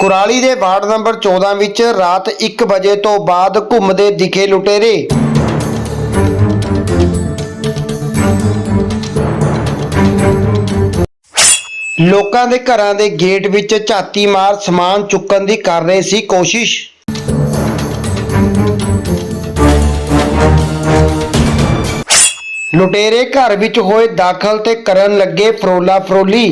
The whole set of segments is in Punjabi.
ਕੁਰਾਲੀ ਦੇ ਵਾਰਡ ਨੰਬਰ 14 ਵਿੱਚ ਰਾਤ 1 ਵਜੇ ਤੋਂ ਬਾਅਦ ਘੁੰਮਦੇ ਦਿਖੇ ਲੁਟੇਰੇ। ਲੋਕਾਂ ਦੇ ਘਰਾਂ ਦੇ ਗੇਟ ਵਿੱਚ ਝਾਤੀ ਮਾਰ ਸਮਾਨ ਚੁੱਕਣ ਦੀ ਕਰ ਰਹੇ ਸੀ ਕੋਸ਼ਿਸ਼। ਲੁਟੇਰੇ ਘਰ ਵਿੱਚ ਹੋਏ ਦਾਖਲ ਤੇ ਕਰਨ ਲੱਗੇ ਫਰੋਲਾ ਫਰੋਲੀ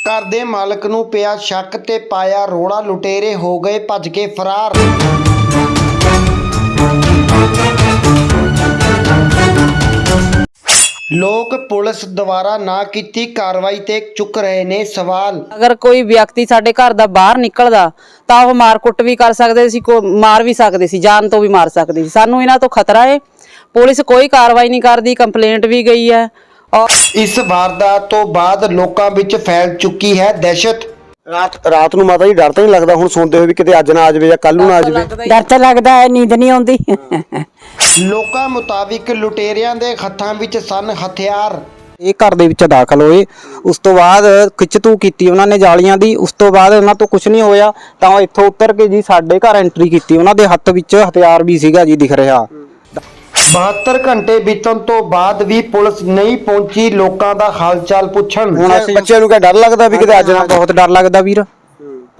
ਘਰ ਦੇ ਮਾਲਕ ਨੂੰ ਪਿਆ ਸ਼ੱਕ ਤੇ ਪਾਇਆ ਰੋੜਾ, ਲੁਟੇਰੇ ਹੋ ਗਏ, ਭੱਜ ਕੇ ਫਰਾਰ। ਲੋਕ ਪੁਲਿਸ ਦੁਆਰਾ ਨਾ ਕੀਤੀ ਕਾਰਵਾਈ ਤੇ ਚੁੱਕ ਰਹੇ ਨੇ ਸਵਾਲ। ਅਗਰ ਕੋਈ ਵਿਅਕਤੀ ਸਾਡੇ ਘਰ ਦਾ ਬਾਹਰ ਨਿਕਲਦਾ, ਤਾਂ ਉਹ ਮਾਰ ਕੁੱਟ ਵੀ ਕਰ ਸਕਦੇ ਸੀ, ਕੋ ਮਾਰ ਵੀ ਸਕਦੇ ਸੀ, ਜਾਨ ਤੋਂ ਵੀ ਮਾਰ ਸਕਦੇ ਸੀ। ਸਾਨੂੰ ਇਹਨਾਂ ਤੋਂ ਖਤਰਾ ਹੈ ਪੁਲਿਸ ਕੋਈ ਕਾਰਵਾਈ ਨਹੀਂ ਕਰਦੀ, ਕੰਪਲੇਂਟ ਵੀ ਗਈ ਹੈ। ਇਸ ਵਾਰਦਾਤ ਤੋਂ ਬਾਅਦ ਲੋਕਾਂ ਵਿੱਚ ਫੈਲ ਚੁੱਕੀ ਹੈ ਦਹਿਸ਼ਤ। ਰਾਤ ਰਾਤ ਨੂੰ ਮਾਤਾ ਜੀ ਡਰ ਤਾਂ ਨਹੀਂ ਲੱਗਦਾ ਹੁਣ ਸੌਂਦੇ ਹੋਏ ਵੀ ਕਿਤੇ ਅੱਜ ਨਾ ਆ ਜਾਵੇ ਜਾਂ ਕੱਲ ਨੂੰ ਨਾ ਆ ਜਾਵੇ? ਡਰ ਤਾਂ ਲੱਗਦਾ ਹੈ ਨੀਂਦ ਨਹੀਂ ਆਉਂਦੀ। ਲੋਕਾਂ ਮੁਤਾਬਿਕ ਲੁਟੇਰਿਆਂ ਦੇ ਹੱਥਾਂ ਵਿੱਚ ਸਨ ਹਥਿਆਰ। ਇਹ ਘਰ ਦੇ ਵਿੱਚ ਦਾਖਲ ਹੋਏ। ਉਸ ਤੋਂ ਬਾਅਦ ਖਿੱਚਤੂ ਕੀਤੀ ਉਹਨਾਂ ਨੇ ਜਾਲੀਆਂ ਦੀ। ਉਸ ਤੋਂ ਬਾਅਦ ਉਹਨਾਂ ਤੋਂ ਕੁਝ ਨਹੀਂ ਹੋਇਆ। ਤਾਂ ਉਹ ਇੱਥੋਂ ਉਤਰ ਕੇ ਜੀ ਸਾਡੇ ਘਰ ਐਂਟਰੀ ਕੀਤੀ। ਉਹਨਾਂ ਦੇ ਹੱਥ ਵਿੱਚ ਹਥਿਆਰ ਵੀ ਸੀਗਾ ਜੀ ਦਿਖ ਰਿਹਾ। 72 ਘੰਟੇ ਬੀਤਣ ਤੋਂ ਬਾਅਦ ਵੀ ਪੁਲਿਸ ਨਹੀਂ ਪਹੁੰਚੀ ਲੋਕਾਂ ਦਾ ਹਾਲਚਾਲ ਪੁੱਛਣ। ਹੁਣ ਅਸੀਂ ਬੱਚਿਆਂ ਨੂੰ ਕਿਆ ਡਰ ਲੱਗਦਾ ਵੀ ਕਿਤੇ ਅੱਜ ਨਾ ਬਹੁਤ ਡਰ ਲੱਗਦਾ ਵੀਰ?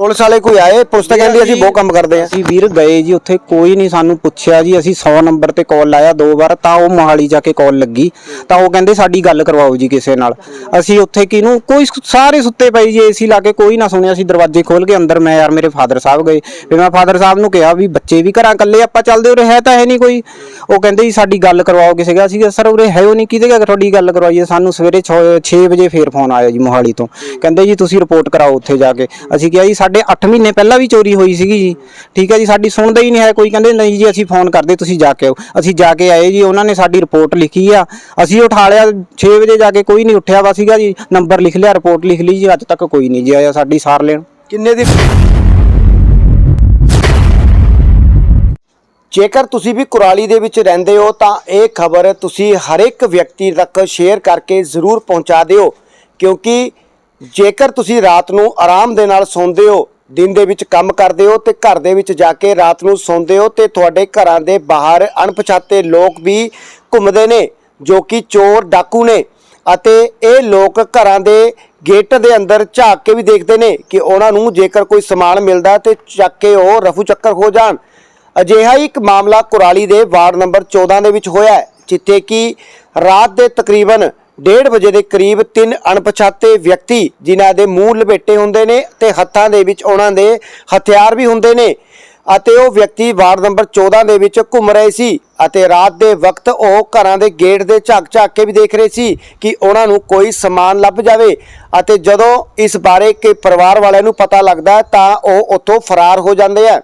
ਪੁਲਿਸ ਵਾਲੇ ਕੋਈ ਆਏ ਪੁਲਿਸ ਤਾਂ ਕਹਿੰਦੀ ਅਸੀਂ ਬਹੁਤ ਕੰਮ ਕਰਦੇ ਆ ਅਸੀਂ ਵੀਰ ਗਏ ਜੀ ਉੱਥੇ ਕੋਈ ਨਹੀਂ ਸਾਨੂੰ ਪੁੱਛਿਆ ਜੀ ਅਸੀਂ 100 ਨੰਬਰ ਤੇ ਕਾਲ ਲਾਇਆ ਦੋ ਵਾਰ ਤਾਂ ਉਹ ਮੋਹਾਲੀ ਜਾ ਕੇ ਕਾਲ ਲੱਗੀ। ਤਾਂ ਉਹ ਕਹਿੰਦੇ ਸਾਡੀ ਗੱਲ ਕਰਵਾਓ ਜੀ ਕਿਸੇ ਨਾਲ। ਅਸੀਂ ਉੱਥੇ ਕਿਹਨੂੰ ਕੋਈ ਸਾਰੇ ਸੁੱਤੇ ਪਏ ਜੀ ਏਸੀ ਲਾ ਕੇ ਕੋਈ ਨਾ ਸੁਣਿਆ ਅਸੀਂ ਦਰਵਾਜ਼ੇ ਖੋਲ ਕੇ ਅੰਦਰ ਮੈਂ ਯਾਰ ਮੇਰੇ ਫਾਦਰ ਸਾਹਿਬ ਗਏ। ਫਿਰ ਮੈਂ ਫਾਦਰ ਸਾਹਿਬ ਨੂੰ ਕਿਹਾ ਵੀ ਬੱਚੇ ਵੀ ਘਰਾਂ ਇਕੱਲੇ ਆਪਾਂ ਚੱਲਦੇ ਉਰੇ ਹੈ ਤਾਂ ਹੈ ਨਹੀਂ ਕੋਈ। ਉਹ ਕਹਿੰਦੇ ਜੀ ਸਾਡੀ ਗੱਲ ਕਰਵਾਓ ਕਿਸੇ ਦਾ ਅਸੀਂ ਸਰ ਉਰੇ ਹੈ ਉਹ ਨਹੀਂ ਨਾਲ ਤੁਹਾਡੀ ਗੱਲ ਕਰਵਾਈਏ? ਸਾਨੂੰ ਸਵੇਰੇ 6 ਵਜੇ ਫੇਰ ਫੋਨ ਆਇਆ ਜੀ ਮੋਹਾਲੀ ਤੋਂ। ਕਹਿੰਦੇ ਜੀ ਤੁਸੀਂ ਰਿਪੋਰਟ ਕਰਾਓ ਉੱਥੇ ਜਾ ਕੇ। ਅਸੀਂ ਕਿਹਾ ਜੀ ਸਾਡੇ 8 ਮਹੀਨੇ ਪਹਿਲਾਂ ਵੀ ਚੋਰੀ ਹੋਈ ਸੀਗੀ ਜੀ। ਠੀਕ ਹੈ ਜੀ, ਸਾਡੀ ਸੁਣਦਾ ਹੀ ਨਹੀਂ ਹੈ, ਕੋਈ ਕਹਿੰਦੇ ਨਹੀਂ ਜੀ, ਅਸੀਂ ਫੋਨ ਕਰਦੇ, ਤੁਸੀਂ ਜਾ ਕੇ ਆਓ। ਅਸੀਂ ਜਾ ਕੇ ਆਏ ਜੀ, ਉਹਨਾਂ ਨੇ ਸਾਡੀ ਰਿਪੋਰਟ ਲਿਖੀ ਆ। ਅਸੀਂ ਉਠਾ ਲਿਆ 6 ਵਜੇ ਜਾ ਕੇ ਕੋਈ ਨਹੀਂ ਉੱਠਿਆ ਵਾ ਸੀਗਾ ਜੀ, ਨੰਬਰ ਲਿਖ ਲਿਆ, ਰਿਪੋਰਟ ਲਿਖ ਲਈ ਜੀ, ਅੱਜ ਤੱਕ ਕੋਈ ਨਹੀਂ ਜੀ ਆਇਆ ਸਾਡੀ ਸਾਰ ਲੈਣ। ਕਿੰਨੇ ਦੀ ਜੇਕਰ ਤੁਸੀਂ ਵੀ ਕੁਰਾਲੀ ਦੇ ਵਿੱਚ ਰਹਿੰਦੇ ਹੋ, ਤਾਂ ਇਹ ਖਬਰ ਤੁਸੀਂ ਹਰ ਇੱਕ ਵਿਅਕਤੀ ਤੱਕ ਸ਼ੇਅਰ ਕਰਕੇ ਜ਼ਰੂਰ ਪਹੁੰਚਾ ਦਿਓ, ਕਿਉਂਕਿ ਜੇਕਰ ਤੁਸੀਂ ਰਾਤ ਨੂੰ ਆਰਾਮ ਦੇ ਨਾਲ ਸੌਂਦੇ ਹੋ, ਦਿਨ ਦੇ ਵਿੱਚ ਕੰਮ ਕਰਦੇ ਹੋ ਤੇ ਘਰ ਦੇ ਵਿੱਚ ਜਾ ਕੇ ਰਾਤ ਨੂੰ ਸੌਂਦੇ ਹੋ ਤੇ ਤੁਹਾਡੇ ਘਰਾਂ ਦੇ ਬਾਹਰ ਅਣਪਛਾਤੇ ਲੋਕ ਵੀ ਘੁੰਮਦੇ ਨੇ, ਜੋ ਕਿ ਚੋਰ ਡਾਕੂ ਨੇ ਅਤੇ ਇਹ ਲੋਕ ਘਰਾਂ ਦੇ ਗੇਟ ਦੇ ਅੰਦਰ ਝਾਕ ਕੇ ਵੀ ਦੇਖਦੇ ਨੇ ਕਿ ਉਹਨਾਂ ਨੂੰ ਜੇਕਰ ਕੋਈ ਸਮਾਨ ਮਿਲਦਾ ਤੇ ਚੱਕ ਕੇ ਉਹ ਰਫੂ ਚੱਕਰ ਹੋ ਜਾਣ। ਅਜਿਹਾ ਹੀ ਇੱਕ ਮਾਮਲਾ ਕੁਰਾਲੀ ਦੇ ਵਾਰਡ ਨੰਬਰ 14 ਦੇ ਵਿੱਚ ਹੋਇਆ ਜਿੱਥੇ ਕਿ ਰਾਤ ਦੇ ਤਕਰੀਬਨ 1:30 ਵਜੇ ਦੇ ਕਰੀਬ ਤਿੰਨ ਅਣਪਛਾਤੇ ਵਿਅਕਤੀ ਜਿਨ੍ਹਾਂ ਦੇ ਮੂੰਹ ਲਪੇਟੇ ਹੁੰਦੇ ਨੇ ਤੇ ਹੱਥਾਂ ਦੇ ਵਿੱਚ ਉਹਨਾਂ ਦੇ ਹਥਿਆਰ ਵੀ ਹੁੰਦੇ ਨੇ ਅਤੇ ਉਹ ਵਿਅਕਤੀ ਵਾਰਡ ਨੰਬਰ 14 ਦੇ ਵਿੱਚ ਘੁੰਮ ਰਹੇ ਸੀ ਅਤੇ ਰਾਤ ਦੇ ਵਕਤ ਉਹ ਘਰਾਂ ਦੇ ਗੇਟ ਦੇ ਝਾਕ ਝਾਕ ਕੇ ਵੀ ਦੇਖ ਰਹੇ ਸੀ ਕਿ ਉਹਨਾਂ ਨੂੰ ਕੋਈ ਸਮਾਨ ਲੱਭ ਜਾਵੇ ਅਤੇ ਜਦੋਂ ਇਸ ਬਾਰੇ ਕਿ ਪਰਿਵਾਰ ਵਾਲਿਆਂ ਨੂੰ ਪਤਾ ਲੱਗਦਾ ਤਾਂ ਉਹ ਉੱਥੋਂ ਫਰਾਰ ਹੋ ਜਾਂਦੇ ਆ।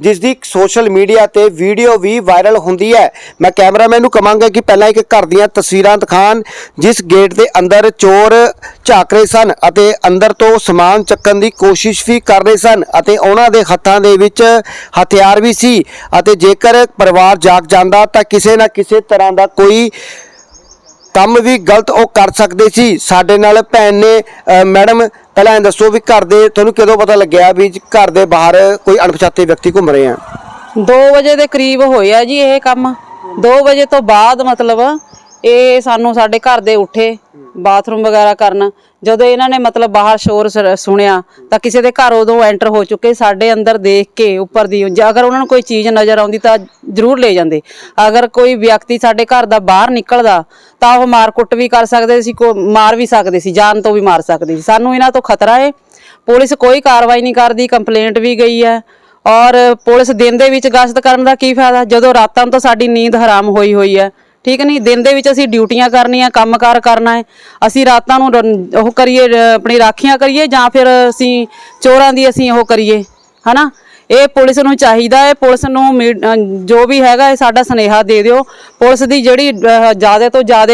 ਜਿਸ ਦੀ ਸੋਸ਼ਲ ਮੀਡੀਆ ਤੇ ਵੀਡੀਓ ਵੀ ਵਾਇਰਲ ਹੁੰਦੀ ਹੈ। ਮੈਂ ਕੈਮਰਾਮੈਨ ਨੂੰ ਕਹਾਂਗਾ ਕਿ ਪਹਿਲਾਂ ਇੱਕ ਘਰ ਦੀਆਂ ਤਸਵੀਰਾਂ ਦਿਖਾਣ, ਜਿਸ ਗੇਟ ਦੇ ਅੰਦਰ ਚੋਰ ਝਾਕ ਰਹੇ ਸਨ ਅਤੇ ਅੰਦਰ ਤੋਂ ਸਮਾਨ ਚੱਕਣ ਦੀ ਕੋਸ਼ਿਸ਼ ਵੀ ਕਰ ਰਹੇ ਸਨ ਅਤੇ ਉਹਨਾਂ ਦੇ ਹੱਥਾਂ ਦੇ ਵਿੱਚ ਹਥਿਆਰ ਵੀ ਸੀ ਅਤੇ ਜੇਕਰ ਪਰਿਵਾਰ ਜਾਗ ਜਾਂਦਾ ਤਾਂ ਕਿਸੇ ਨਾ ਕਿਸੇ ਤਰ੍ਹਾਂ ਦਾ ਕੋਈ ਕੰਮ ਵੀ ਗਲਤ ਉਹ ਕਰ ਸਕਦੇ ਸੀ। ਸਾਡੇ ਨਾਲ ਭੈਣ ਨੇ ਮੈਡਮ ਪਹਿਲਾਂ ਇਹ ਦੱਸੋ ਵੀ ਘਰ ਦੇ, ਤੁਹਾਨੂੰ ਕਦੋਂ ਪਤਾ ਲੱਗਿਆ ਵੀ ਘਰ ਦੇ ਬਾਹਰ ਕੋਈ ਅਣਪਛਾਤੇ ਵਿਅਕਤੀ ਘੁੰਮ ਰਹੇ ਆ? 2 ਵਜੇ ਦੇ ਕਰੀਬ ਹੋਇਆ ਜੀ ਇਹ ਕੰਮ। 2 ਵਜੇ ਤੋਂ ਬਾਅਦ ਮਤਲਬ ਇਹ ਸਾਨੂੰ ਸਾਡੇ ਘਰ ਦੇ ਉੱਠੇ, ਬਾਥਰੂਮ ਵਗੈਰਾ ਕਰਨ। ਜਦੋਂ ਇਹਨਾਂ ਨੇ ਮਤਲਬ ਬਾਹਰ ਸ਼ੋਰ ਸ- ਸੁਣਿਆ, ਤਾਂ ਕਿਸੇ ਦੇ ਘਰ ਉਦੋਂ ਐਂਟਰ ਹੋ ਚੁੱਕੇ, ਸਾਡੇ ਅੰਦਰ ਦੇਖ ਕੇ, ਉੱਪਰ ਦੀ ਜੇ ਅਗਰ ਉਹਨਾਂ ਨੂੰ ਕੋਈ ਚੀਜ਼ ਨਜ਼ਰ ਆਉਂਦੀ ਤਾਂ ਜ਼ਰੂਰ ਲੈ ਜਾਂਦੇ। ਅਗਰ ਕੋਈ ਵਿਅਕਤੀ ਸਾਡੇ ਘਰ ਦਾ ਬਾਹਰ ਨਿਕਲਦਾ, ਤਾਂ ਉਹ ਮਾਰ ਕੁੱਟ ਵੀ ਕਰ ਸਕਦੇ ਸੀ, ਕੋ, ਮਾਰ ਵੀ ਸਕਦੇ ਸੀ, ਜਾਨ ਤੋਂ ਵੀ ਮਾਰ ਸਕਦੇ ਸੀ। ਸਾਨੂੰ ਇਹਨਾਂ ਤੋਂ ਖਤਰਾ ਹੈ ਪੁਲਿਸ ਕੋਈ ਕਾਰਵਾਈ ਨਹੀਂ ਕਰਦੀ ਕੰਪਲੇਂਟ ਵੀ ਗਈ ਹੈ। ਔਰ ਪੁਲਿਸ ਦਿਨ ਦੇ ਵਿੱਚ ਗਸ਼ਤ ਕਰਨ ਦਾ ਕੀ ਫਾਇਦਾ? ਜਦੋਂ ਰਾਤਾਂ ਤੋਂ ਸਾਡੀ ਨੀਂਦ ਹਰਾਮ ਹੋਈ ਹੋਈ ਹੈ ਠੀਕ ਨਹੀਂ? ਦਿਨ ਦੇ ਵਿੱਚ ਅਸੀਂ ਡਿਊਟੀਆਂ ਕਰਨੀਆਂ ਕੰਮਕਾਰ ਕਰਨਾ ਹੈ। ਅਸੀਂ ਰਾਤਾਂ ਨੂੰ ਰਨ- ਉਹ ਕਰੀਏ ਅ, ਆਪਣੀ ਰਾਖੀਆਂ ਕਰੀਏ ਜਾਂ ਫਿਰ ਅਸੀਂ ਚੋਰਾਂ ਦੀ ਅਸੀਂ ਉਹ ਕਰੀਏ ਹਨਾ? ਇਹ ਪੁਲਿਸ ਨੂੰ ਚਾਹੀਦਾ ਹੈ। ਪੁਲਿਸ ਨੂੰ ਮੀ- ਅ, ਜੋ ਵੀ ਹੈਗਾ ਇਹ ਸਾਡਾ ਸੁਨੇਹਾ ਦੇ ਦਿਓ। ਪੁਲਿਸ ਦੀ ਜਿਹੜੀ ਜ਼ਿਆਦਾ ਤੋਂ ਜ਼ਿਆਦਾ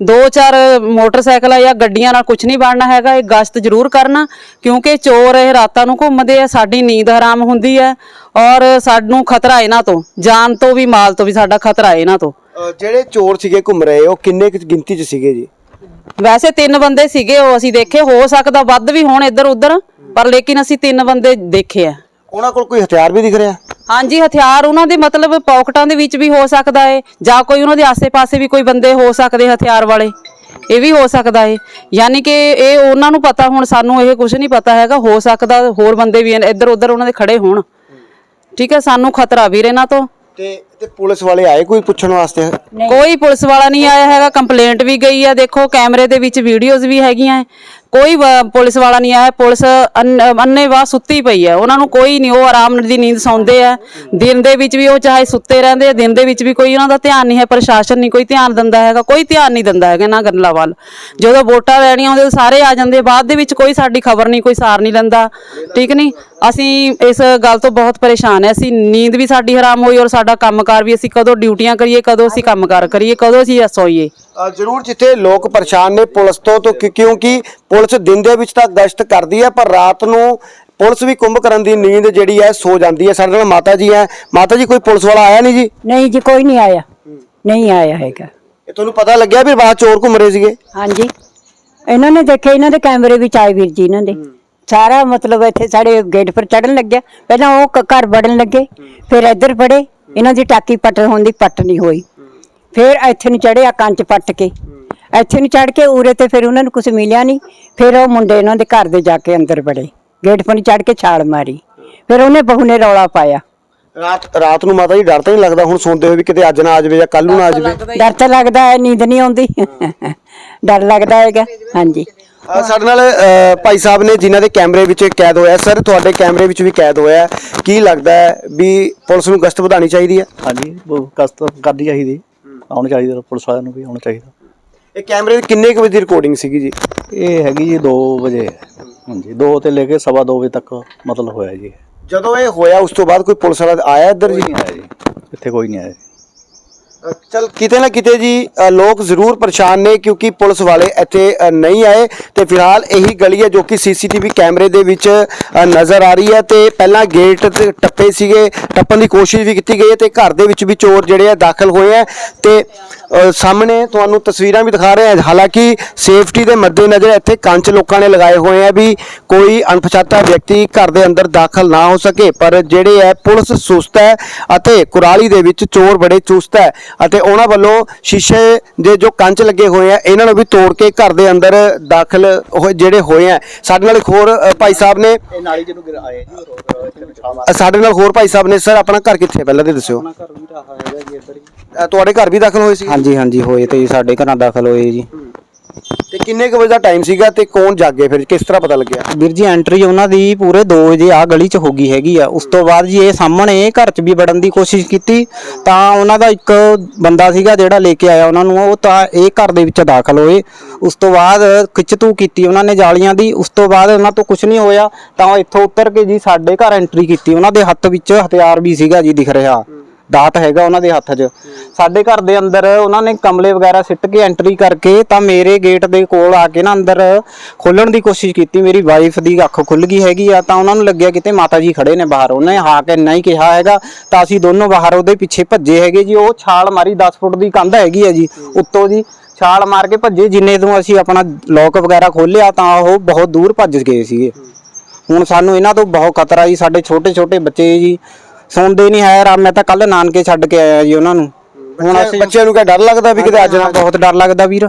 ਦੋ ਚਾਰ ਮੋਟਰਸਾਈਕਲ ਜਾਂ ਗੱਡੀਆਂ ਨਾਲ ਕੁਝ ਨਹੀਂ ਬਣਨਾ ਹੈਗਾ। ਇਹ ਗਸ਼ਤ ਜ਼ਰੂਰ ਕਰਨਾ ਕਿਉਂਕਿ ਚੋਰ ਇਹ ਰਾਤਾਂ ਨੂੰ ਘੁੰਮਦੇ ਆ। ਸਾਡੀ ਨੀਂਦ ਹਰਾਮ ਹੁੰਦੀ ਹੈ ਔਰ ਸਾਨੂੰ ਖਤਰਾ ਇਹਨਾਂ ਤੋਂ ਜਾਨ ਤੋਂ ਵੀ ਮਾਲ ਤੋਂ ਵੀ ਸਾਡਾ ਖਤਰਾ ਹੈ ਇਹਨਾਂ ਤੋਂ। ਜਿਹੜੇ ਚੋਰ ਸੀਗੇ ਘੁੰਮ ਰਹੇ ਉਹ ਕਿੰਨੇ ਕੁ ਗਿਣਤੀ 'ਚ ਸੀਗੇ ਜੀ? ਵੈਸੇ ਤਿੰਨ ਬੰਦੇ ਸੀਗੇ ਉਹ ਅਸੀਂ ਦੇਖੇ ਹੋ ਸਕਦਾ ਵੱਧ ਵੀ ਹੋਣ ਇੱਧਰ ਉੱਧਰ ਪਰ ਲੇਕਿਨ ਅਸੀਂ ਤਿੰਨ ਬੰਦੇ ਦੇਖੇ ਆ। ਉਹਨਾਂ ਕੋਲ ਕੋਈ ਹਥਿਆਰ ਵੀ ਦਿਖ ਰਿਹਾ? ਹਾਂਜੀ ਹਥਿਆਰ ਉਹਨਾਂ ਦੇ ਮਤਲਬ ਪੌਕਟਾਂ ਦੇ ਵਿੱਚ ਵੀ ਹੋ ਸਕਦਾ ਏ ਜਾਂ ਕੋਈ ਉਹਨਾਂ ਦੇ ਆਸੇ-ਪਾਸੇ ਵੀ ਕੋਈ ਬੰਦੇ ਹੋ ਸਕਦੇ ਹਥਿਆਰ ਵਾਲੇ ਇਹ ਵੀ ਹੋ ਸਕਦਾ ਏ। ਯਾਨੀ ਕਿ ਇਹ ਉਹਨਾਂ ਨੂੰ ਪਤਾ ਹੁਣ ਸਾਨੂੰ ਇਹ ਕੁਝ ਨਹੀਂ ਪਤਾ ਹੈਗਾ ਹੋ ਸਕਦਾ ਹੋਰ ਬੰਦੇ ਵੀ ਇੱਧਰ ਉੱਧਰ ਉਹਨਾਂ ਦੇ ਖੜੇ ਹੋਣ। ਠੀਕ ਹੈ ਸਾਨੂੰ ਖਤਰਾ ਵੀਰ ਇਹਨਾਂ ਤੋਂ। ਤੇ ਤੇ ਪੁਲਿਸ ਵਾਲੇ ਆਏ ਕੋਈ ਪੁੱਛਣ ਵਾਸਤੇ? ਕੋਈ ਪੁਲਿਸ ਵਾਲਾ ਨਹੀਂ ਆਇਆ ਹੈਗਾ, ਕੰਪਲੇਂਟ ਵੀ ਗਈ ਆ। ਦੇਖੋ, ਕੈਮਰੇ ਦੇ ਵਿੱਚ ਵੀਡੀਓਜ਼ ਵੀ ਹੈਗੀਆਂ ਹੈ। ਕੋਈ ਵ- ਪੁਲਿਸ ਵਾਲਾ ਨਹੀਂ ਆਇਆ। ਪੁਲਿਸ ਅੰਨੇਵਾਹ ਸੁੱਤੀ ਪਈ ਹੈ ਉਹਨਾਂ ਨੂੰ ਕੋਈ ਨਹੀਂ, ਉਹ ਆਰਾਮ ਦੀ ਨੀਂਦ ਸੌਂਦੇ ਆ ਦਿਨ ਦੇ ਵਿੱਚ ਵੀ ਉਹ ਚਾਹੇ ਸੁੱਤੇ ਰਹਿੰਦੇ ਆ, ਦਿਨ ਦੇ ਵਿੱਚ ਵੀ ਕੋਈ ਉਹਨਾਂ ਦਾ ਧਿਆਨ ਨਹੀਂ ਹੈ। ਪ੍ਰਸ਼ਾਸਨ ਨਹੀਂ ਕੋਈ ਧਿਆਨ ਦਿੰਦਾ ਹੈਗਾ। ਕੋਈ ਧਿਆਨ ਨਹੀਂ ਦਿੰਦਾ ਹੈਗਾ ਇਹਨਾਂ ਗੱਲਾਂ ਵੱਲ। ਜਦੋਂ ਵੋਟਾਂ ਲੈਣੀਆਂ ਹੁੰਦੀਆਂ ਤਾਂ ਸਾਰੇ ਆ ਜਾਂਦੇ ਬਾਅਦ ਦੇ ਵਿੱਚ ਕੋਈ ਸਾਡੀ ਖਬਰ ਨਹੀਂ, ਕੋਈ ਸਾਰ ਨਹੀਂ ਲੈਂਦਾ। ਠੀਕ ਨਹੀਂ? ਅਸੀਂ ਇਸ ਗੱਲ ਤੋਂ ਬਹੁਤ ਪਰੇਸ਼ਾਨ ਹੈ। ਅਸੀਂ ਨੀਂਦ ਵੀ ਸਾਡੀ ਹਰਾਮ ਹੋਈ ਔਰ ਸਾਡਾ ਕੰਮਕਾਰ ਵੀ ਅਸੀਂ ਕਦੋਂ ਡਿਊਟੀਆਂ ਕਰੀਏ ਕਦੋਂ ਅਸੀਂ ਕੰਮਕਾਰ ਕਰੀਏ ਕਦੋਂ ਅਸੀਂ ਸੋਈਏ ਅ, ਜ਼ਰੂਰ ਜਿੱਥੇ ਲੋਕ ਪਰੇਸ਼ਾਨ ਨੇ ਪੁਲਿਸ ਤੋਂ ਤੋਂ ਕਿ- ਕਿਉਂਕਿ ਪੁਲਿਸ ਦਿਨ ਦੇ ਵਿੱਚ ਤਾਂ ਗਸ਼ਤ ਕਰਦੀ ਹੈ ਪਰ ਰਾਤ ਨੂੰ ਪੁਲਿਸ ਵੀ ਕੁੰਭ ਕਰਨ ਦੀ ਨੀਂਦ ਜਿਹੜੀ ਹੈ ਸੋ ਜਾਂਦੀ ਹੈ। ਸਾਡੇ ਨਾਲ ਮਾਤਾ ਜੀ ਹੈ। ਮਾਤਾ ਜੀ ਕੋਈ ਪੁਲਿਸ ਵਾਲਾ ਆਇਆ ਨਹੀਂ ਜੀ? ਨਹੀਂ ਜੀ ਕੋਈ ਨਹੀਂ ਆਇਆ। ਨਹੀਂ ਆਇਆ ਹੈਗਾ। ਇਹ ਤੁਹਾਨੂੰ ਪਤਾ ਲੱਗਿਆ ਵੀ ਬਾਹਰ ਚੋਰ ਘੁੰਮ ਰਹੇ ਸੀਗੇ? ਹਾਂਜੀ। ਇਹਨਾਂ ਨੇ ਦੇਖਿਆ ਇਹਨਾਂ ਦੇ ਕੈਮਰੇ ਵਿੱਚ ਆਏ ਵੀਰ ਜੀ ਇਹਨਾਂ ਦੇ। ਸਾਰਾ ਮਤਲਬ ਇੱਥੇ ਸਾਡੇ ਗੇਟ ਪਰ ਚੜਨ ਲੱਗਿਆ। ਪਹਿਲਾਂ ਉਹ ਕ- ਘਰ ਵੜਨ ਲੱਗੇ। ਫਿਰ ਇੱਧਰ ਫੜੇ ਇਹਨਾਂ ਦੀ ਟਾਕੀ ਪੱਟ ਹੋਣ ਦੀ ਪੱਟ ਨਹੀਂ ਹੋਈ। ਫਿਰ ਇੱਥੇ ਨੂੰ ਚੜਿਆ ਕੰਚ ਪੱਟ ਕੇ। ਇੱਥੇ ਨੂੰ ਚੜ ਕੇ ਉਰੇ ਤੇ ਫਿਰ ਉਹਨਾਂ ਨੂੰ ਕੁਝ ਮਿਲਿਆ ਨਹੀਂ। ਫਿਰ ਉਹ ਮੁੰਡੇ ਇਹਨਾਂ ਦੇ ਘਰ ਦੇ ਜਾ ਕੇ ਅੰਦਰ ਵੜੇ। ਗੇਟ ਪਰ ਚੜ ਕੇ ਛਾਲ ਮਾਰੀ। ਫਿਰ ਉਹਨੇ ਬਹੂ ਨੇ ਰੌਲਾ ਪਾਇਆ। ਰਾਤ ਰਾਤ ਨੂੰ ਮਾਤਾ ਜੀ ਡਰ ਤਾਂ ਨਹੀਂ ਲੱਗਦਾ ਹੁਣ ਸੌਂਦੇ ਹੋਏ ਵੀ ਕਿਤੇ ਅੱਜ ਨਾ ਆ ਜਾਵੇ ਜਾਂ ਕੱਲ ਨੂੰ ਨਾ ਆ ਜਾਵੇ? ਡਰ ਤਾਂ ਲੱਗਦਾ ਹੈ ਨੀਂਦ ਨਹੀਂ ਆਉਂਦੀ। ਡਰ ਲੱਗਦਾ ਹੈਗਾ। ਹਾਂਜੀ। ਅ, ਸਾਡੇ ਨਾਲ ਅ, ਭਾਈ ਸਾਹਿਬ ਨੇ ਜਿਨ੍ਹਾਂ ਦੇ ਕੈਮਰੇ ਵਿੱਚ ਕੈਦ ਹੋਇਆ। ਸਰ ਤੁਹਾਡੇ ਕੈਮਰੇ ਵਿੱਚ ਵੀ ਕੈਦ ਹੋਇਆ। ਕੀ ਲੱਗਦਾ ਹੈ ਵੀ ਪੁਲਿਸ ਨੂੰ ਗਸ਼ਤ ਵਧਾਉਣੀ ਚਾਹੀਦੀ ਹੈ? ਹਾਂਜੀ ਉਹ ਕਸਤ ਕਰਨੀ ਚਾਹੀਦੀ। ਆਉਣਾ ਚਾਹੀਦਾ ਪੁਲਿਸ ਵਾਲਿਆਂ ਨੂੰ ਵੀ ਆਉਣਾ ਚਾਹੀਦਾ। ਇਹ ਕੈਮਰੇ ਦੀ ਕਿੰਨੇ ਕੁ ਵਜੇ ਦੀ ਰਿਕਾਰਡਿੰਗ ਸੀਗੀ ਜੀ? ਇਹ ਹੈਗੀ ਜੀ 2 ਵਜੇ। ਹਾਂਜੀ 2 ਤੇ ਲੈ ਕੇ ਸਵਾ ਦੋ ਵਜੇ ਤੱਕ ਮਤਲਬ ਹੋਇਆ ਜੀ। ਜਦੋਂ ਇਹ ਹੋਇਆ ਉਸ ਤੋਂ ਬਾਅਦ ਕੋਈ ਪੁਲਿਸ ਵਾਲਾ ਆਇਆ ਇੱਧਰ ਜੀ? ਨਹੀਂ ਆਇਆ ਜੀ। ਇੱਥੇ ਕੋਈ ਨਹੀਂ ਆਇਆ ਜੀ। ਚਲ ਕਿਤੇ ਨਾ ਕਿਤੇ ਜੀ ਅ, ਲੋਕ ਜ਼ਰੂਰ ਪਰੇਸ਼ਾਨ ਨੇ ਕਿਉਂਕਿ ਪੁਲਿਸ ਵਾਲੇ ਇੱਥੇ ਅ, ਨਹੀਂ ਆਏ ਤੇ ਫਿਲਹਾਲ ਇਹੀ ਗਲੀ ਹੈ ਜੋ ਕਿ ਸੀਸੀਟੀਵੀ ਕੈਮਰੇ ਦੇ ਵਿੱਚ ਅ, ਨਜ਼ਰ ਆ ਰਹੀ ਹੈ ਤੇ ਪਹਿਲਾਂ ਗੇਟ ਤੇ ਟੱਪੇ ਸੀਗੇ ਟੱਪਣ ਦੀ ਕੋਸ਼ਿਸ਼ ਵੀ ਕੀਤੀ ਗਈ ਹੈ ਤੇ ਘਰ ਦੇ ਵਿੱਚ ਵੀ ਚੋਰ ਜਿਹੜੇ ਆ ਦਾਖਲ ਹੋਏ ਆ ਤੇ ਅ, ਸਾਹਮਣੇ ਤੁਹਾਨੂੰ ਤਸਵੀਰਾਂ ਵੀ ਦਿਖਾ ਰਹੇ ਹਾਂ। ਹਾਲਾਂਕਿ ਸੇਫਟੀ ਦੇ ਮੱਦੇਨਜ਼ਰ ਇੱਥੇ ਕੰਚ ਲੋਕਾਂ ਨੇ ਲਗਾਏ ਹੋਏ ਆ ਵੀ ਕੋਈ ਅਣਪਛਾਤਾ ਵਿਅਕਤੀ ਘਰ ਦੇ ਅੰਦਰ ਦਾਖਲ ਨਾ ਹੋ ਸਕੇ ਪਰ ਜਿਹੜੇ ਹੈ ਪੁਲਿਸ ਸੁਸਤ ਹੈ ਅਤੇ ਕੁਰਾਲੀ ਦੇ ਵਿੱਚ ਚੋਰ ਬੜੇ ਚੁਸਤ ਹੈ। ਅਤੇ ਉਹਨਾਂ ਵੱਲੋਂ ਸ਼ੀਸ਼ੇ ਦੇ ਜੋ ਕੰਚ ਲੱਗੇ ਹੋਏ ਆ ਇਹਨਾਂ ਨੂੰ ਵੀ ਤੋੜ ਕੇ ਘਰ ਦੇ ਅੰਦਰ ਦਾਖਲ ਹੋਏ ਜਿਹੜੇ ਹੋਏ ਆ। ਸਾਡੇ ਨਾਲ ਇੱਕ ਹੋਰ ਅ, ਭਾਈ ਸਾਹਿਬ ਨੇ ਇਹ ਨਾਲੀ ਜਿਹਨੂੰ ਗਿਰ ਆਏ ਜੀ ਅ, ਸਾਡੇ ਨਾਲ ਹੋਰ ਭਾਈ ਸਾਹਿਬ ਨੇ। ਸਰ ਆਪਣਾ ਘਰ ਕਿੱਥੇ ਹੈ ਪਹਿਲਾਂ ਤੇ ਦੱਸਿਓ। ਘਰ ਵੀ ਤਾਂ ਹੈਗਾ ਜੀ ਇੱਧਰ ਹੀ। ਅ, ਤੁਹਾਡੇ ਘਰ ਵੀ ਦਾਖਲ ਹੋਏ ਸੀ? ਹਾਂਜੀ ਹਾਂਜੀ ਹੋਏ ਤੇ ਜੀ ਸਾਡੇ ਘਰਾਂ ਦਾਖਲ ਹੋਏ ਜੀ। ਤੇ ਕਿੰਨੇ ਕੁ ਵਜੇ ਦਾ ਟਾਈਮ ਸੀਗਾ ਤੇ ਕੌਣ ਜਾਗੇ ਫਿਰ? ਕਿਸ ਤਰ੍ਹਾਂ ਪਤਾ ਲੱਗਿਆ? ਵੀਰ ਜੀ ਐਂਟਰੀ ਉਹਨਾਂ ਦੀ ਪੂਰੇ 2 ਵਜੇ ਆ ਗਲੀ 'ਚ ਹੋ ਗਈ ਹੈਗੀ ਆ। ਉਸ ਤੋਂ ਬਾਅਦ ਜੀ ਇਹ ਸਾਹਮਣੇ ਘਰ 'ਚ ਵੀ ਵੜਨ ਦੀ ਕੋਸ਼ਿਸ਼ ਕੀਤੀ। ਤਾਂ ਉਹਨਾਂ ਦਾ ਇੱਕ ਬੰਦਾ ਸੀਗਾ ਜਿਹੜਾ ਲੈ ਕੇ ਆਇਆ ਉਹਨਾਂ ਨੂੰ, ਉਹ ਤਾਂ ਇਹ ਘਰ ਦੇ ਵਿੱਚ ਦਾਖਲ ਹੋਏ। ਉਸ ਤੋਂ ਬਾਅਦ ਖਿੱਚਤੂ ਕੀਤੀ ਉਹਨਾਂ ਨੇ ਜਾਲੀਆਂ ਦੀ। ਉਸ ਤੋਂ ਬਾਅਦ ਉਹਨਾਂ ਤੋਂ ਕੁਝ ਨਹੀਂ ਹੋਇਆ। ਤਾਂ ਉਹ ਇੱਥੋਂ ਉੱਤਰ ਕੇ ਜੀ ਸਾਡੇ ਘਰ ਐਂਟਰੀ ਕੀਤੀ। ਉਹਨਾਂ ਦੇ ਹੱਥ ਵਿੱਚ ਹਥਿਆਰ ਵੀ ਸੀਗਾ ਜੀ, ਦਿਖ ਰਿਹਾ। ਦਾਤ ਹੈਗਾ ਉਹਨਾਂ ਦੇ ਹੱਥ 'ਚ। ਸਾਡੇ ਘਰ ਦੇ ਅੰਦਰ ਉਹਨਾਂ ਨੇ ਕਮਲੇ ਵਗੈਰਾ ਸਿੱਟ ਕੇ ਐਂਟਰੀ ਕਰਕੇ ਤਾਂ ਮੇਰੇ ਗੇਟ ਦੇ ਕੋਲ ਆ ਕੇ ਨਾ ਅੰਦਰ ਖੋਲਣ ਦੀ ਕੋਸ਼ਿਸ਼ ਕੀਤੀ। ਮੇਰੀ ਵਾਈਫ ਦੀ ਅੱਖ ਖੁੱਲ ਗਈ ਹੈਗੀ ਆ ਤਾਂ ਉਹਨਾਂ ਨੂੰ ਲੱਗਿਆ ਕਿਤੇ ਮਾਤਾ ਜੀ ਖੜੇ ਨੇ ਬਾਹਰ। ਉਹਨੇ ਹਾਂ ਕੇ ਨਹੀਂ ਕਿਹਾ ਹੈਗਾ ਤਾਂ ਅਸੀਂ ਦੋਨੋਂ ਬਾਹਰ ਉਹਦੇ ਪਿੱਛੇ ਭੱਜੇ ਹੈਗੇ ਜੀ। ਉਹ ਛਾਲ ਮਾਰੀ 10 ਫੁੱਟ ਦੀ ਕੰਧ ਹੈਗੀ ਆ ਜੀ ਉੱਤੋਂ ਜੀ। ਛਾਲ ਮਾਰ ਕੇ ਭੱਜੇ ਜਿੰਨੇ ਤੋਂ ਅਸੀਂ ਆਪਣਾ ਲੋਕ ਵਗੈਰਾ ਖੋਲਿਆ ਤਾਂ ਉਹ ਬਹੁਤ ਦੂਰ ਭੱਜ ਗਏ ਸੀਗੇ। ਹੁਣ ਸਾਨੂੰ ਇਹਨਾਂ ਤੋਂ ਬਹੁਤ ਖਤਰਾ ਜੀ। ਸਾਡੇ ਛੋਟੇ ਛੋਟੇ ਬੱਚੇ ਜੀ। ਸੌਂਦੇ ਨਹੀਂ ਹੈ ਰਾਮ ਮੈਂ ਤਾਂ ਕੱਲ ਨਾਨਕੇ ਛੱਡ ਕੇ ਆਇਆ ਜੀ ਉਹਨਾਂ ਨੂੰ। ਹੁਣ ਅਸੀਂ ਬੱਚਿਆਂ ਨੂੰ ਕਿਆ ਡਰ ਲੱਗਦਾ ਵੀ ਕਿਤੇ ਅੱਜ ਨਾ ਬਹੁਤ ਡਰ ਲੱਗਦਾ ਵੀਰ।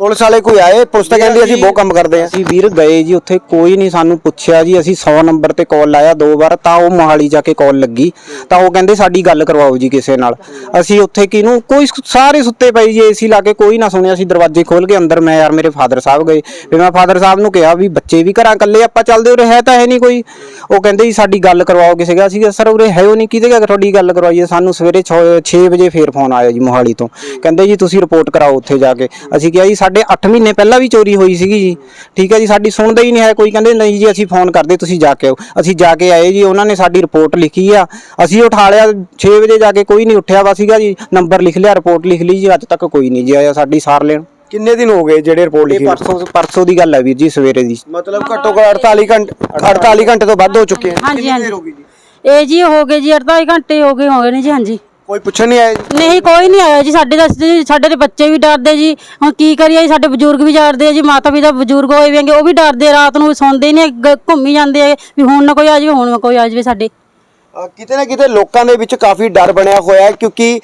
ਪੁਲਿਸ ਵਾਲੇ ਕੋਈ ਆਏ ਪੁਲਿਸ ਤਾਂ ਕਹਿੰਦੀ ਅਸੀਂ ਬਹੁਤ ਕੰਮ ਕਰਦੇ ਆ ਅਸੀਂ ਵੀਰ ਗਏ ਜੀ ਉੱਥੇ ਕੋਈ ਨਹੀਂ ਸਾਨੂੰ ਪੁੱਛਿਆ ਜੀ ਅਸੀਂ 100 ਨੰਬਰ ਤੇ ਕਾਲ ਲਾਇਆ ਦੋ ਵਾਰ ਤਾਂ ਉਹ ਮੋਹਾਲੀ ਜਾ ਕੇ ਕਾਲ ਲੱਗੀ। ਤਾਂ ਉਹ ਕਹਿੰਦੇ ਸਾਡੀ ਗੱਲ ਕਰਵਾਓ ਜੀ ਕਿਸੇ ਨਾਲ। ਅਸੀਂ ਉੱਥੇ ਕਿਹਨੂੰ ਕੋਈ ਸਾਰੇ ਸੁੱਤੇ ਪਏ ਜੀ ਏਸੀ ਲਾ ਕੇ ਕੋਈ ਨਾ ਸੁਣਿਆ ਅਸੀਂ ਦਰਵਾਜ਼ੇ ਖੋਲ ਕੇ ਅੰਦਰ ਮੈਂ ਯਾਰ ਮੇਰੇ ਫਾਦਰ ਸਾਹਿਬ ਗਏ। ਫਿਰ ਮੈਂ ਫਾਦਰ ਸਾਹਿਬ ਨੂੰ ਕਿਹਾ ਵੀ ਬੱਚੇ ਵੀ ਘਰਾਂ ਇਕੱਲੇ ਆਪਾਂ ਚੱਲਦੇ ਉਰੇ ਹੈ ਤਾਂ ਹੈ ਨਹੀਂ ਕੋਈ। ਉਹ ਕਹਿੰਦੇ ਜੀ ਸਾਡੀ ਗੱਲ ਕਰਵਾਓ ਕਿਸੇ ਦਾ ਅਸੀਂ ਕਿਹਾ, ਸਰ ਉਰੇ ਹੈ ਉਹ ਨਹੀਂ ਕਿਹਦੇ ਨਾਲ ਤੁਹਾਡੀ ਗੱਲ ਕਰਵਾਈਏ? ਸਾਨੂੰ ਸਵੇਰੇ 6 ਵਜੇ ਫੇਰ ਫੋਨ ਆਇਆ ਜੀ ਮੋਹਾਲੀ ਤੋਂ। ਕਹਿੰਦੇ ਜੀ ਤੁਸੀਂ ਰਿਪੋਰਟ ਕਰਾਓ ਉੱਥੇ ਜਾ ਕੇ। ਅਸੀਂ ਕਿਹਾ ਜੀ ਸਾਡੇ 8 ਮਹੀਨੇ ਪਹਿਲਾਂ ਵੀ ਚੋਰੀ ਹੋਈ ਸੀਗੀ ਜੀ। ਠੀਕ ਹੈ ਜੀ ਸਾਡੀ ਸੁਣਦਾ ਹੀ ਨਹੀਂ ਹੈ ਕੋਈ ਕਹਿੰਦੇ ਨਹੀਂ ਜੀ ਅਸੀਂ ਫੋਨ ਕਰਦੇ ਤੁਸੀਂ ਜਾ ਕੇ ਆਓ। ਅਸੀਂ ਜਾ ਕੇ ਆਏ ਜੀ ਉਹਨਾਂ ਨੇ ਸਾਡੀ ਰਿਪੋਰਟ ਲਿਖੀ ਆ। ਅਸੀਂ ਉਠਾ ਲਿਆ 6 ਵਜੇ ਜਾ ਕੇ ਕੋਈ ਨਹੀਂ ਉੱਠਿਆ ਵਾ ਸੀਗਾ ਜੀ ਨੰਬਰ ਲਿਖ ਲਿਆ ਰਿਪੋਰਟ ਲਿਖ ਲਈ ਜੀ ਅੱਜ ਤੱਕ ਕੋਈ ਨਹੀਂ ਜੀ ਆਇਆ ਸਾਡੀ ਸਾਰ ਲੈਣ। ਕਿੰਨੇ ਦਿਨ ਹੋ ਗਏ ਜਿਹੜੇ ਰਿਪੋਰਟ ਇਹ ਲਿਖੀ ਪਰਸੋਂ ਪਰਸੋਂ ਦੀ ਗੱਲ ਹੈ ਵੀਰ ਜੀ ਸਵੇਰੇ ਦੀ। ਮਤਲਬ ਘੱਟੋ ਘੱਟ 48 ਘੰਟੇ 48 ਘੰਟੇ ਤੋਂ ਵੱਧ ਹੋ ਚੁੱਕੇ ਆ। ਹਾਂਜੀ ਹਾਂਜੀ। ਇਹ ਜੀ ਹੋ ਗਏ ਜੀ 48 ਘੰਟੇ ਹੋ ਗਏ ਹੋਏ ਨੇ ਜੀ ਹਾਂਜੀ। ਕੋਈ ਪੁੱਛਣ ਨਹੀਂ ਆਇਆ ਜੀ? ਨਹੀਂ ਕੋਈ ਨਹੀਂ ਆਇਆ ਜੀ। ਸਾਡੇ ਦਾ ਜੀ ਸਾਡੇ ਦੇ ਬੱਚੇ ਵੀ ਡਰਦੇ ਜੀ। ਹੁਣ ਕੀ ਕਰੀਏ ਜੀ? ਸਾਡੇ ਬਜ਼ੁਰਗ ਵੀ ਡਰਦੇ ਆ ਜੀ। ਮਾਤਾ ਪਿਤਾ ਬਜ਼ੁਰਗ ਹੋਏ ਵੀ ਹੈਗੇ ਉਹ ਵੀ ਡਰਦੇ ਰਾਤ ਨੂੰ ਸੌਂਦੇ ਨਹੀਂ ਗ- ਘੁੰਮੀ ਜਾਂਦੇ ਆ ਵੀ ਹੁਣ ਨਾ ਕੋਈ ਆ ਜਾਵੇ ਹੁਣ ਨਾ ਕੋਈ ਆ ਜਾਵੇ ਸਾਡੇ। ਅ, ਕਿਤੇ ਨਾ ਕਿਤੇ ਲੋਕਾਂ ਦੇ ਵਿੱਚ ਕਾਫੀ ਡਰ ਬਣਿਆ ਹੋਇਆ ਹੈ ਕਿਉਂਕਿ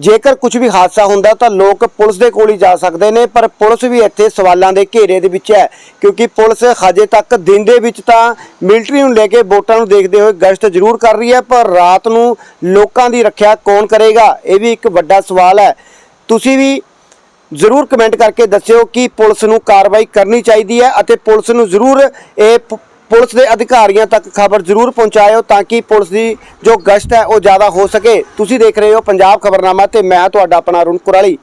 ਜੇਕਰ ਕੁਝ ਵੀ ਹਾਦਸਾ ਹੁੰਦਾ ਤਾਂ ਲੋਕ ਪੁਲਿਸ ਦੇ ਕੋਲ ਹੀ ਜਾ ਸਕਦੇ ਨੇ, ਪਰ ਪੁਲਿਸ ਵੀ ਇੱਥੇ ਸਵਾਲਾਂ ਦੇ ਘੇਰੇ ਦੇ ਵਿੱਚ ਹੈ, ਕਿਉਂਕਿ ਪੁਲਿਸ ਹਜੇ ਤੱਕ ਦਿਨ ਦੇ ਵਿੱਚ ਤਾਂ ਮਿਲਟਰੀ ਨੂੰ ਲੈ ਕੇ ਵੋਟਾਂ ਨੂੰ ਦੇਖਦੇ ਹੋਏ ਗਸ਼ਤ ਜ਼ਰੂਰ ਕਰ ਰਹੀ ਹੈ, ਪਰ ਰਾਤ ਨੂੰ ਲੋਕਾਂ ਦੀ ਰੱਖਿਆ ਕੌਣ ਕਰੇਗਾ? ਇਹ ਵੀ ਇੱਕ ਵੱਡਾ ਸਵਾਲ ਹੈ। ਤੁਸੀਂ ਵੀ ਜ਼ਰੂਰ ਕਮੈਂਟ ਕਰਕੇ ਦੱਸਿਓ ਕਿ ਪੁਲਿਸ ਨੂੰ ਕਾਰਵਾਈ ਕਰਨੀ ਚਾਹੀਦੀ ਹੈ ਅਤੇ ਪੁਲਿਸ ਨੂੰ ਜ਼ਰੂਰ ਇਹ ਪੁਲਿਸ ਦੇ ਅਧਿਕਾਰੀਆਂ ਤੱਕ ਖਬਰ ਜ਼ਰੂਰ ਪਹੁੰਚਾਇਓ ਤਾਂ ਕਿ ਪੁਲਿਸ ਦੀ ਜੋ ਗਸ਼ਤ ਹੈ ਉਹ ਜ਼ਿਆਦਾ ਹੋ ਸਕੇ। ਤੁਸੀਂ ਦੇਖ ਰਹੇ ਹੋ ਪੰਜਾਬ ਖਬਰਨਾਮਾ ਤੇ ਮੈਂ ਤੁਹਾਡਾ ਆਪਣਾ ਅਰੁਣ ਕੁਰਾਲੀ।